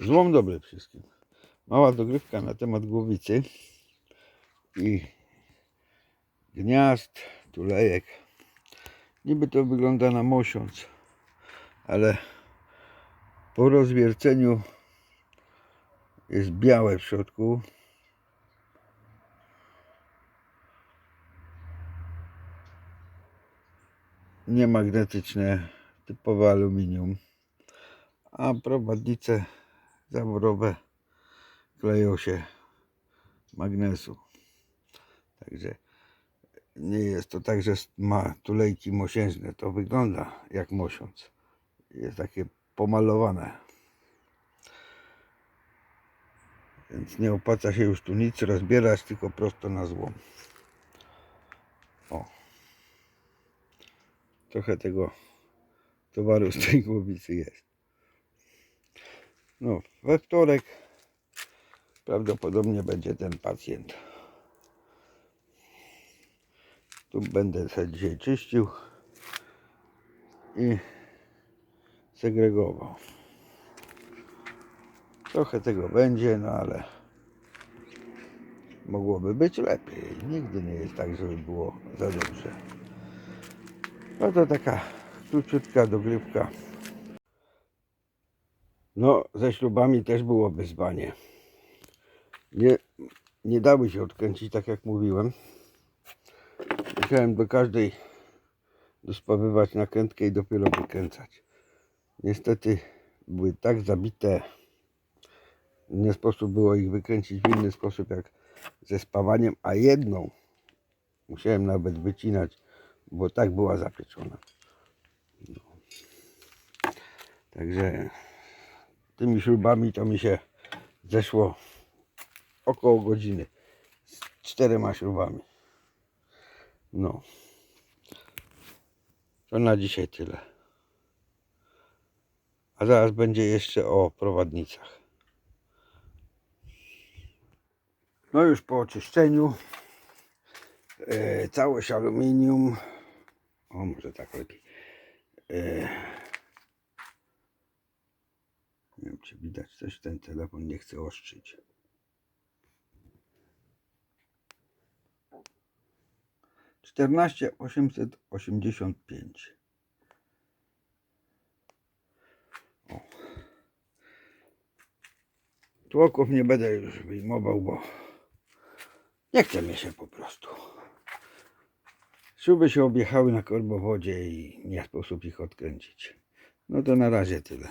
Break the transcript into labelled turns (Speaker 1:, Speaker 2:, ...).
Speaker 1: Złom dobry wszystkim. Mała dogrywka na temat głowicy i gniazd, tulejek. Niby to wygląda na mosiąc, ale po rozwierceniu jest białe w środku. Nie magnetyczne, typowe aluminium a prowadnice zaworowe kleją się magnesu. Także nie jest to tak, że ma tulejki mosiężne. To wygląda jak mosiąc. Jest takie pomalowane. Więc nie opłaca się już tu nic rozbierać, tylko prosto na złom. O. Trochę tego towaru z tej głowicy jest. No, we wtorek prawdopodobnie będzie ten pacjent. Tu będę sobie dzisiaj czyścił i segregował. Trochę tego będzie, no ale mogłoby być lepiej. Nigdy nie jest tak, żeby było za dobrze. No to taka króciutka dogrywka. No, ze ślubami też było wyzwanie. Nie, nie dały się odkręcić, tak jak mówiłem. Musiałem do każdej dospawywać nakrętkę i dopiero wykręcać. Niestety były tak zabite, nie sposób było ich wykręcić w inny sposób jak ze spawaniem, a jedną musiałem nawet wycinać, bo tak była zapieczona. No. Także tymi śrubami to mi się zeszło około godziny z czterema śrubami. No. To na dzisiaj tyle. A zaraz będzie jeszcze o prowadnicach. No już po oczyszczeniu e, całość aluminium. O, może tak lepiej. E, widać coś, ten telefon nie chce ostrzyć. Czternaście osiemset osiemdziesiąt pięć. Tłoków nie będę już wyjmował, bo nie chce mi się po prostu. Śruby się objechały na korbowodzie i nie sposób ich odkręcić. No to na razie tyle.